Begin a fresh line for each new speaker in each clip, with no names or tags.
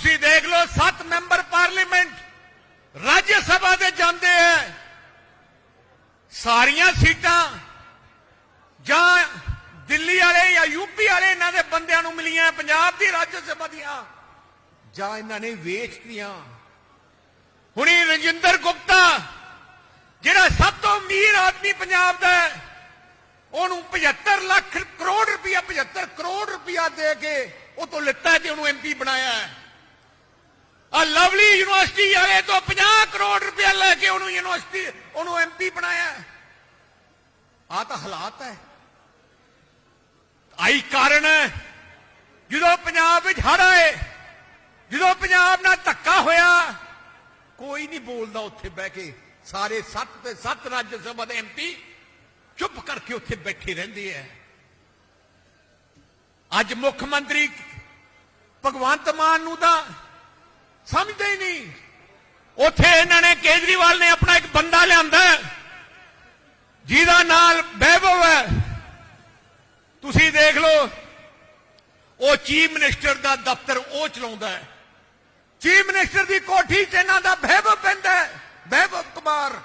ਤੁਸੀਂ ਦੇਖ ਲਓ 7 ਮੈਂਬਰ ਪਾਰਲੀਮੈਂਟ ਰਾਜ ਸਭਾ ਦੇ ਜਾਂਦੇ ਐ ਸਾਰੀਆਂ ਸੀਟਾਂ ਜਾਂ ਦਿੱਲੀ ਵਾਲੇ ਜਾਂ ਯੂਪੀ ਵਾਲੇ ਇਹਨਾਂ ਦੇ ਬੰਦਿਆਂ ਨੂੰ ਮਿਲੀਆਂ ਪੰਜਾਬ ਦੀ ਰਾਜ ਸਭਾ ਦੀਆਂ ਜਾਂ ਇਹਨਾਂ ਨੇ ਵੇਚਤੀਆਂ ਹੁਣੀ ਰਜਿੰਦਰ ਗੁਪਤਾ ਜਿਹੜਾ ਸਭ ਤੋਂ ਅਮੀਰ ਆਦਮੀ ਪੰਜਾਬ ਦਾ ਹੈ, ਉਹਨੂੰ 75 ਲੱਖ ਕਰੋੜ ਰੁਪਇਆ 75 ਕਰੋੜ ਰੁਪਇਆ ਦੇ ਕੇ ਉਹ ਤੋਂ ਲਿੱਤਾ ਤੇ ਉਹਨੂੰ ਐਮਪੀ ਬਣਾਇਆ ਹੈ। ਆ ਲਵਲੀ ਯੂਨੀਵਰਸਿਟੀ ਵਾਲੇ ਤੋਂ 50 ਕਰੋੜ ਰੁਪਇਆ ਲੈ ਕੇ ਉਹਨੂੰ ਯੂਨੀਵਰਸਿਟੀ, ਉਹਨੂੰ ਐਮਪੀ ਬਣਾਇਆ। ਆ ਤਾਂ ਹਾਲਾਤ ਹੈ। ਆਈ ਕਾਰਨ ਹੈ। ਜਦੋਂ ਪੰਜਾਬ ਵਿੱਚ ਹੜ ਆਏ, ਜਦੋਂ ਪੰਜਾਬ ਨਾਲ ਧੱਕਾ ਹੋਇਆ, ਕੋਈ ਨਹੀਂ ਬੋਲਦਾ ਉੱਥੇ ਬਹਿ ਕੇ। ਸਾਰੇ ਸੱਤ ਤੇ ਸੱਤ ਰਾਜ ਸਭਾ ਦੇ ਐਮਪੀ ਚੁੱਪ ਕਰਕੇ ਉੱਥੇ ਬੈਠੇ ਰਹਿੰਦੇ ਐ ਅੱਜ ਮੁੱਖ ਮੰਤਰੀ ਭਗਵੰਤ ਮਾਨ ਨੂੰ ਤਾਂ ਸਮਝਦੇ ਹੀ ਨਹੀਂ। ਉੱਥੇ ਇਹਨਾਂ ਨੇ ਕੇਜਰੀਵਾਲ ਨੇ ਆਪਣਾ ਇੱਕ ਬੰਦਾ ਲਿਆਂਦਾ ਜਿਹਦਾ ਨਾਲ ਵੈਭਵ ਹੈ। ਤੁਸੀਂ ਦੇਖ ਲਓ, ਉਹ ਚੀਫ ਮਿਨਿਸਟਰ ਦਾ ਦਫ਼ਤਰ ਉਹ ਚਲਾਉਂਦਾ ਹੈ। ਚੀਫ ਮਿਨਿਸਟਰ ਦੀ ਕੋਠੀ 'ਚ ਇਹਨਾਂ ਦਾ ਵੈਭਵ ਪੈਂਦਾ ਹੈ ਵੈਭਵ ਕੁਮਾਰ।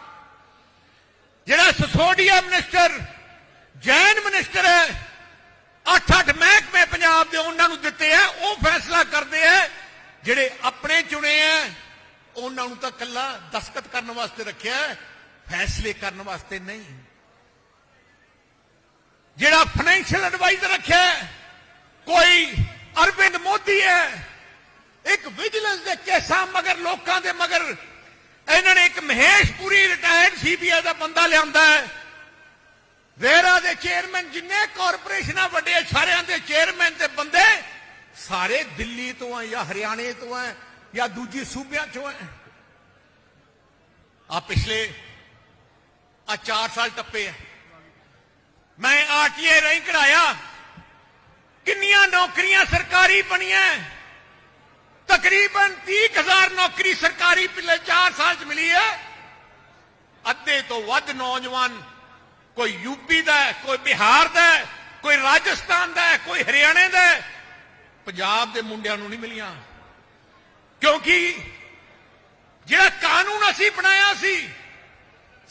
ਜਿਹੜਾ ਸਸੋਡੀਆ ਮਿਨਿਸਟਰ, ਜੈਨ ਮਿਨਿਸਟਰ ਹੈ ਅੱਠ ਅੱਠ ਮਹਿਕਮੇ ਪੰਜਾਬ ਦੇ ਉਹਨਾਂ ਨੂੰ ਦਿੱਤੇ ਆ ਉਹ ਫੈਸਲਾ ਕਰਦੇ ਆ ਜਿਹੜੇ ਆਪਣੇ ਚੁਣੇ ਆ, ਉਹਨਾਂ ਨੂੰ ਤਾਂ ਕੱਲਾ ਦਸਖਤ ਕਰਨ ਵਾਸਤੇ ਰੱਖਿਆ ਫੈਸਲੇ ਕਰਨ ਵਾਸਤੇ ਨਹੀਂ। ਜਿਹੜਾ ਫਾਈਨੈਂਸ਼ੀਅਲ ਐਡਵਾਈਜ਼ਰ ਰੱਖਿਆ ਕੋਈ ਅਰਵਿੰਦ ਮੋਦੀ ਹੈ। ਇੱਕ ਵਿਜੀਲੈਂਸ ਦੇ ਕੇਸਾਂ ਮਗਰ, ਲੋਕਾਂ ਦੇ ਮਗਰ, ਇਹਨਾਂ ਨੇ ਇੱਕ ਮਹੇਸ਼ ਪੂਰੀ ਰਿਟਾਇਰਡ ਸੀਬੀਆਈ ਦਾ ਬੰਦਾ ਲਿਆਂਦਾ ਹੈ। ਰੇਰਾ ਦੇ ਚੇਅਰਮੈਨ ਜਿੰਨੇ ਕਾਰਪੋਰੇਸ਼ਨਾਂ ਵੱਡੇ ਸਾਰਿਆਂ ਦੇ ਚੇਅਰ ਸਾਰੇ ਦਿੱਲੀ ਤੋਂ ਆ ਜਾਂ ਹਰਿਆਣੇ ਤੋਂ ਆ ਜਾਂ ਦੂਜੀ ਸੂਬਿਆਂ ਚੋਂ ਆ ਆ ਪਿਛਲੇ ਆ 4 ਸਾਲ ਟੱਪੇ ਆ ਮੈਂ ਆਰਟੀਏ ਰਹੀ ਕਢਾਇਆ ਕਿੰਨੀਆਂ ਨੌਕਰੀਆਂ ਸਰਕਾਰੀ ਬਣੀਆਂ ਤਕਰੀਬਨ 30000 ਨੌਕਰੀ ਸਰਕਾਰੀ ਪਿਛਲੇ 4 ਸਾਲ ਚ ਮਿਲੀ ਹੈ ਅੱਧੇ ਤੋਂ ਵੱਧ ਨੌਜਵਾਨ ਕੋਈ ਯੂਪੀ ਦਾ ਕੋਈ ਬਿਹਾਰ ਦਾ ਕੋਈ ਰਾਜਸਥਾਨ ਦਾ ਕੋਈ ਹਰਿਆਣੇ ਦਾ ਪੰਜਾਬ ਦੇ ਮੁੰਡਿਆਂ ਨੂੰ ਨਹੀਂ ਮਿਲੀਆਂ। ਕਿਉਂਕਿ ਜਿਹੜਾ ਕਾਨੂੰਨ ਅਸੀਂ ਬਣਾਇਆ ਸੀ,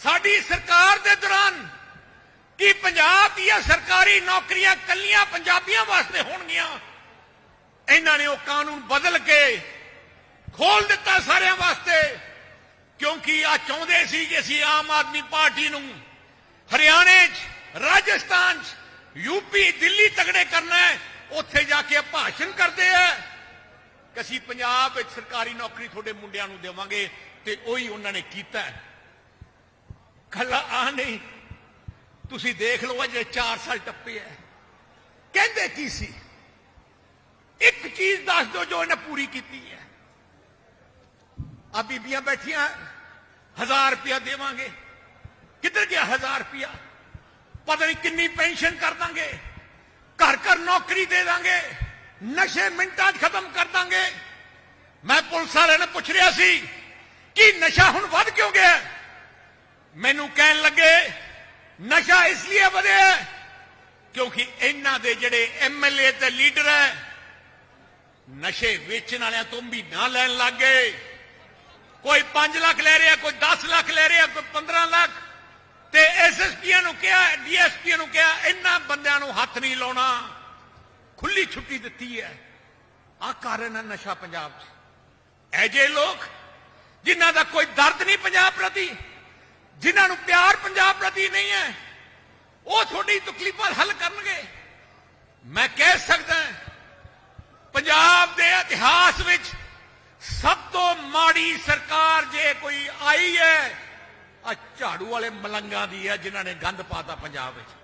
ਸਾਡੀ ਸਰਕਾਰ ਦੇ ਦੌਰਾਨ ਕਿ ਪੰਜਾਬ ਦੀਆਂ ਸਰਕਾਰੀ ਨੌਕਰੀਆਂ ਕੱਲੀਆਂ ਪੰਜਾਬੀਆਂ ਵਾਸਤੇ ਹੋਣਗੀਆਂ? ਇਹਨਾਂ ਨੇ ਉਹ ਕਾਨੂੰਨ ਬਦਲ ਕੇ ਖੋਲ ਦਿੱਤਾ ਸਾਰਿਆਂ ਵਾਸਤੇ। ਕਿਉਂਕਿ ਆ ਚਾਹੁੰਦੇ ਸੀ ਕਿ ਅਸੀਂ ਆਮ ਆਦਮੀ ਪਾਰਟੀ ਨੂੰ ਹਰਿਆਣੇ 'ਚ, ਰਾਜਸਥਾਨ 'ਚ ਯੂਪੀ ਦਿੱਲੀ ਤਗੜੇ ਕਰਨਾ ਹੈ। ਉੱਥੇ ਜਾ ਕੇ ਭਾਸ਼ਣ ਕਰਦੇ ਆ ਕਿ ਅਸੀਂ ਪੰਜਾਬ ਵਿੱਚ ਸਰਕਾਰੀ ਨੌਕਰੀ ਤੁਹਾਡੇ ਮੁੰਡਿਆਂ ਨੂੰ ਦੇਵਾਂਗੇ ਤੇ ਉਹੀ ਉਹਨਾਂ ਨੇ ਕੀਤਾ। ਹੈ। ਆ ਨਹੀਂ। ਤੁਸੀਂ ਦੇਖ ਲਓ ਅਜੇ 4 ਸਾਲ ਟੱਪੇ ਐ ਕਹਿੰਦੇ ਕੀ ਸੀ? ਇੱਕ ਚੀਜ਼ ਦੱਸ ਦਿਓ ਜੋ ਇਹਨੇ ਪੂਰੀ ਕੀਤੀ ਹੈ। ਆ ਬੀਬੀਆਂ ਬੈਠੀਆਂ, ਹਜ਼ਾਰ ਰੁਪਇਆ ਦੇਵਾਂਗੇ। ਕਿੱਧਰ ਗਿਆ ਹਜ਼ਾਰ ਰੁਪਇਆ? ਪਤਾ ਨਹੀਂ ਕਿੰਨੀ ਪੈਨਸ਼ਨ ਕਰ ਦਾਂਗੇ। ਘਰ ਘਰ ਨੌਕਰੀ ਦੇ ਦਾਂਗੇ, ਨਸ਼ੇ ਮਿੰਟਾਂ 'ਚ ਖਤਮ ਕਰ ਦਾਂਗੇ। ਮੈਂ ਪੁਲਿਸ ਵਾਲਿਆਂ ਨੇ ਪੁੱਛ ਰਿਹਾ ਸੀ, ਕਿ ਨਸ਼ਾ ਹੁਣ ਵੱਧ ਕਿਉਂ ਗਿਆ ਮੈਨੂੰ ਕਹਿਣ ਲੱਗੇ, ਨਸ਼ਾ ਇਸ ਲਈ ਵਧਿਆ ਕਿਉਂਕਿ ਇਹਨਾਂ ਦੇ ਜਿਹੜੇ ਐਮਐਲਏ ਤੇ ਲੀਡਰ ਹੈ, ਨਸ਼ੇ ਵੇਚਣ ਵਾਲਿਆਂ ਤੋਂ ਵੀ ਨਾ ਲੈਣ ਲੱਗ ਗਏ। ਕੋਈ 5 ਲੱਖ ਲੈ ਰਿਹਾ, ਕੋਈ 10 ਲੱਖ ਲੈ ਰਿਹਾ, ਕੋਈ 15 ਲੱਖ। ਤੇ ਐਸਐਸਪੀਆਂ ਨੂੰ ਕਿਹਾ, ਡੀਐਸਪੀਆਂ ਨੂੰ ਕਿਹਾ ਇਹਨਾਂ ਬੰਦਿਆਂ ਨੂੰ ਹੱਥ ਨਹੀਂ ਲਾਉਣਾ। ਖੁੱਲੀ ਛੁੱਟੀ ਦਿੱਤੀ ਹੈ। ਆ ਕਾਰਨ ਹੈ ਨਸ਼ਾ ਪੰਜਾਬ 'ਚ। ਐਜੇ ਲੋਕ ਜਿਨ੍ਹਾਂ ਦਾ ਕੋਈ ਦਰਦ ਨਹੀਂ ਪੰਜਾਬ ਪ੍ਰਤੀ, ਜਿਨ੍ਹਾਂ ਨੂੰ ਪਿਆਰ ਪੰਜਾਬ ਪ੍ਰਤੀ ਨਹੀਂ ਹੈ, ਉਹ ਤੁਹਾਡੀ ਤਕਲੀਫਾਂ ਹੱਲ ਕਰਨਗੇ। ਮੈਂ ਕਹਿ ਸਕਦਾ ਪੰਜਾਬ ਦੇ ਇਤਿਹਾਸ ਵਿੱਚ ਸਭ ਤੋਂ ਮਾੜੀ ਸਰਕਾਰ ਜੇ ਕੋਈ ਆਈ ਹੈ ਆ ਝਾੜੂ ਵਾਲੇ ਮਲੰਗਾਂ ਦੀ ਹੈ ਜਿਨ੍ਹਾਂ ਨੇ ਗੰਦ ਪਾਤਾ ਪੰਜਾਬ ਵਿੱਚ।